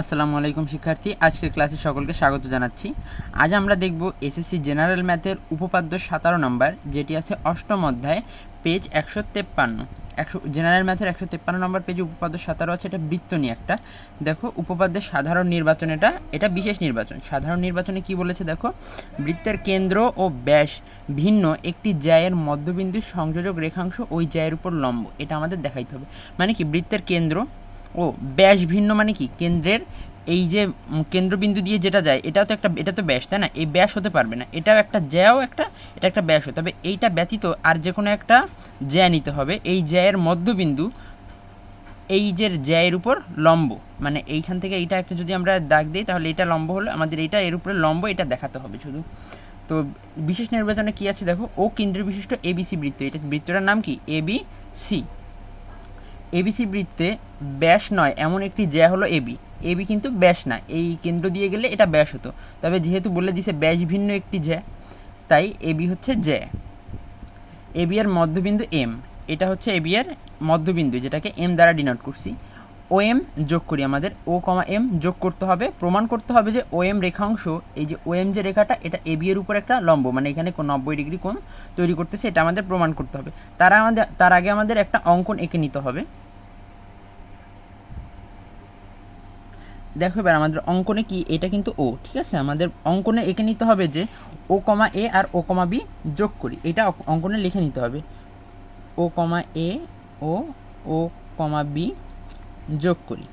আসসালামু আলাইকুম, শিক্ষার্থী। আজকের ক্লাসে সকলকে স্বাগত জানাচ্ছি। আজ আমরা দেখব এসএসসি জেনারেল ম্যাথের উপপাদ্য সতেরো নম্বর, যেটি আছে অষ্টম অধ্যায় পেজ একশো তেপ্পান্ন। একশো, জেনারেল ম্যাথের একশো তেপ্পান্ন নম্বর পেজে উপপাদ্য সতেরো আছে, এটা বৃত্ত নিয়ে একটা। দেখো, উপপাদ্যের সাধারণ নির্বাচন এটা এটা বিশেষ নির্বাচন। সাধারণ নির্বাচনে কি বলেছে দেখো? বৃত্তের কেন্দ্র ও ব্যাস ভিন্ন, একটি জ্যায়ের মধ্যবিন্দু সংযোজক রেখাংশ ওই জ্যায়ের উপর লম্ব। এটা আমাদের দেখাইতে হবে। মানে কি? বৃত্তের কেন্দ্র ও, ব্যাস ভিন্ন মানে কি? কেন্দ্রের এই যে কেন্দ্রবিন্দু দিয়ে যেটা যায়, এটাও তো একটা, এটা তো ব্যাস, তাই না? এই ব্যাস হতে পারবে না। এটাও একটা জ্যাও একটা, এটা একটা ব্যাস হতে তবে এইটা ব্যতীত আর যে কোনো একটা জ্যা নিতে হবে। এই জ্যায়ের মধ্যবিন্দু, এই যে জ্যায়ের উপর লম্ব মানে এইখান থেকে এইটা একটা যদি আমরা দাগ দিই, তাহলে এটা লম্ব হলো, আমাদের এটা এর উপরে লম্ব এটা দেখাতে হবে শুধু। তো বিশেষ নির্বাচনে কি আছে দেখো? ও কেন্দ্র বিশিষ্ট এবিসি বৃত্ত, এটা বৃত্তটার নাম কি? AB C. এবিসি বৃত্তে ব্যাস নয়, এমন একটি জ্যা হলো এবি এবি কিন্তু ব্যাস না, এই কেন্দ্র দিয়ে গেলে এটা ব্যাস হতো। তবে যেহেতু বলে দিছে ব্যাস ভিন্ন একটি জ্যা, তাই এবি হচ্ছে জ্যা। এবি এর মধ্যবিন্দু এম, এটা হচ্ছে এবি এর মধ্যবিন্দু, যেটাকে এম দ্বারা ডিনোট করছি। ও এম যোগ করি আমাদের, ও কমা এম যোগ করতে হবে, প্রমাণ করতে হবে যে ও এম রেখাংশ, এই যে ও এম যে রেখাটা, এটা এবি এর উপর একটা লম্ব মানে এখানে নব্বই ডিগ্রি কোণ তৈরি করতেছে, এটা আমাদের প্রমাণ করতে হবে। তার আমাদের, তার আগে আমাদের একটা অঙ্কন এঁকে নিতে হবে। দেখো এবার আমাদের অঙ্কনে কি? এটা কিন্তু ও, ঠিক আছে? আমাদের অঙ্কনে এঁকে নিতে হবে যে ও কমা এ আর ও কমা বি যোগ করি। এটা অঙ্কনে লিখে নিতে হবে। ও কমা এ ও ও কমা বি যোগ করি।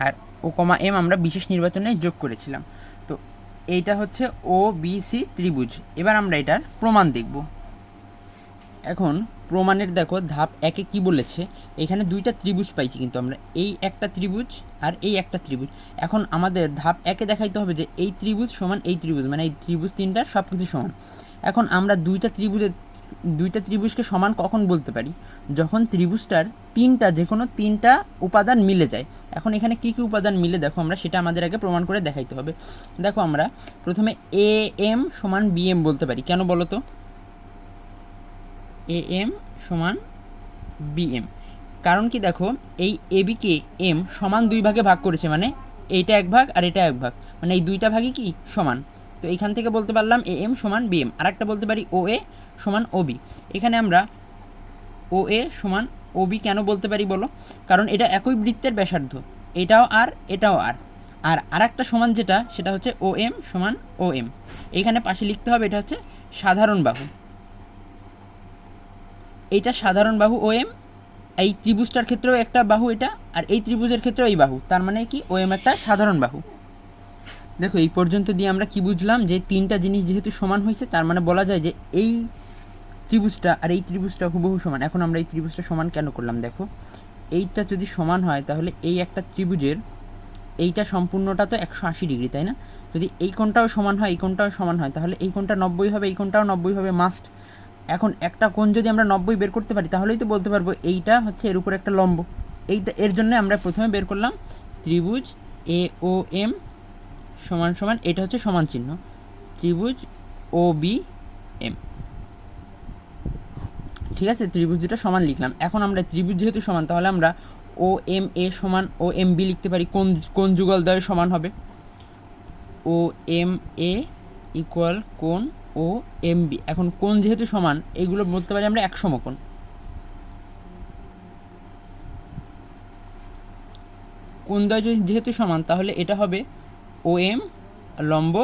আর ও কমা এম আমরা বিশেষ নির্বাচনে যোগ করেছিলাম। এইটা হচ্ছে ও বি সি ত্রিভুজ। এবার আমরা এটার প্রমাণ দেখব। এখন প্রমাণের দেখো, ধাপ একে কি বলেছে? এখানে দুইটা ত্রিভুজ পাইছি কিন্তু আমরা। এই একটা ত্রিভুজ আর এই একটা ত্রিভুজ। এখন আমাদের ধাপ একে দেখাইতে হবে যে এই ত্রিভুজ সমান এই ত্রিভুজ মানে এই ত্রিভুজ তিনটার সব কিছু সমান। এখন আমরা দুইটা ত্রিভুজের দুইটা ত্রিভুজকে সমান কখন বলতে পারি? যখন ত্রিভুজটার তিনটা যে কোনো তিনটা উপাদান মিলে যায়। এখন এখানে কী কী উপাদান মিলে, দেখো আমরা সেটা আমাদের আগে প্রমাণ করে দেখাইতে হবে। দেখো আমরা প্রথমে এ এম সমান বি এম বলতে পারি। কেন বলো তো? এ এম সমান বি এম কারণ কি দেখো, এই এবিকে এম সমান দুই ভাগে ভাগ করেছে মানে এইটা এক ভাগ আর এটা এক ভাগ। মানে এই দুইটা ভাগই কি? সমান। তো এইখান থেকে বলতে পারলাম এ এম সমান বি এম আরেকটা বলতে পারি ও এ সমান ও বি এখানে আমরা ও এ সমান ও বি কেন বলতে পারি বলো? কারণ এটা একই বৃত্তের ব্যাসার্ধ। এটাও আর এটাও আর আর আরেকটা সমান যেটা, সেটা হচ্ছে ও এম সমান ও এম পাশে লিখতে হবে, এটা হচ্ছে সাধারণ বাহু। এইটা সাধারণ বাহু ও এম এই ত্রিভুজটার ক্ষেত্রেও একটা বাহু এটা, আর এই ত্রিভুজের ক্ষেত্রেও এই বাহু। তার মানে কি? ও এম একটা সাধারণ বাহু। দেখো, এই পর্যন্ত দিয়ে আমরা কি বুঝলাম যে তিনটা জিনিস যেহেতু সমান হয়েছে, তার মানে বলা যায় যে এই ত্রিভুজটা আর এই ত্রিভুজটা হুবহু সমান। এখন আমরা এই ত্রিভুজটা সমান কেন করলাম দেখো। এইটা যদি সমান হয় তাহলে এই একটা ত্রিভুজের এইটা সম্পূর্ণটা তো একশো আশি ডিগ্রি, তাই না? যদি এই কোণটাও সমান হয়, এই কোণটাও সমান হয়, তাহলে এই কোণটা নব্বই হবে, এই কোণটাও নব্বই হবে মাস্ট এখন একটা কোণ যদি আমরা নব্বই বের করতে পারি, তাহলেই তো বলতে পারব এইটা হচ্ছে এর উপর একটা লম্ব। এইটা, এর জন্য আমরা প্রথমে বের করলাম ত্রিভুজ এ ও এম সমান সমান, এটা হচ্ছে সমান চিহ্ন। ত্রিভুজ ও বি এম। ঠিক আছে? ত্রিভুজ দুটো সমান লিখলাম। এখন আমরা ত্রিভুজ যেহেতু সমান, তাহলে আমরা ও এম এ সমান ও এম বি লিখতে পারি। কোন কোন যুগল দ্বয় সমান হবে? ও এম এ ইকুয়াল কোন? ও এম বি এখন কোন যেহেতু সমান, এগুলো বলতে পারি আমরা এক সমকোণ কোন দ্বয় যেহেতু সমান, তাহলে এটা হবে ও এম লম্ব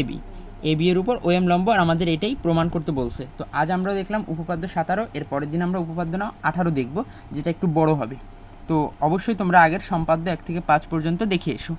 এবি এবি এর উপর ও এম লম্ব আমাদের এটাই প্রমাণ করতে বলছে। তো আজ আমরা দেখলাম উপপাদ্য সাতারো এর পরের দিন আমরা উপপাদ্য না, আঠারো দেখব, যেটা একটু বড় হবে। তো অবশ্যই তোমরা আগের সম্পাদ্য এক থেকে পাঁচ পর্যন্ত দেখে এসো।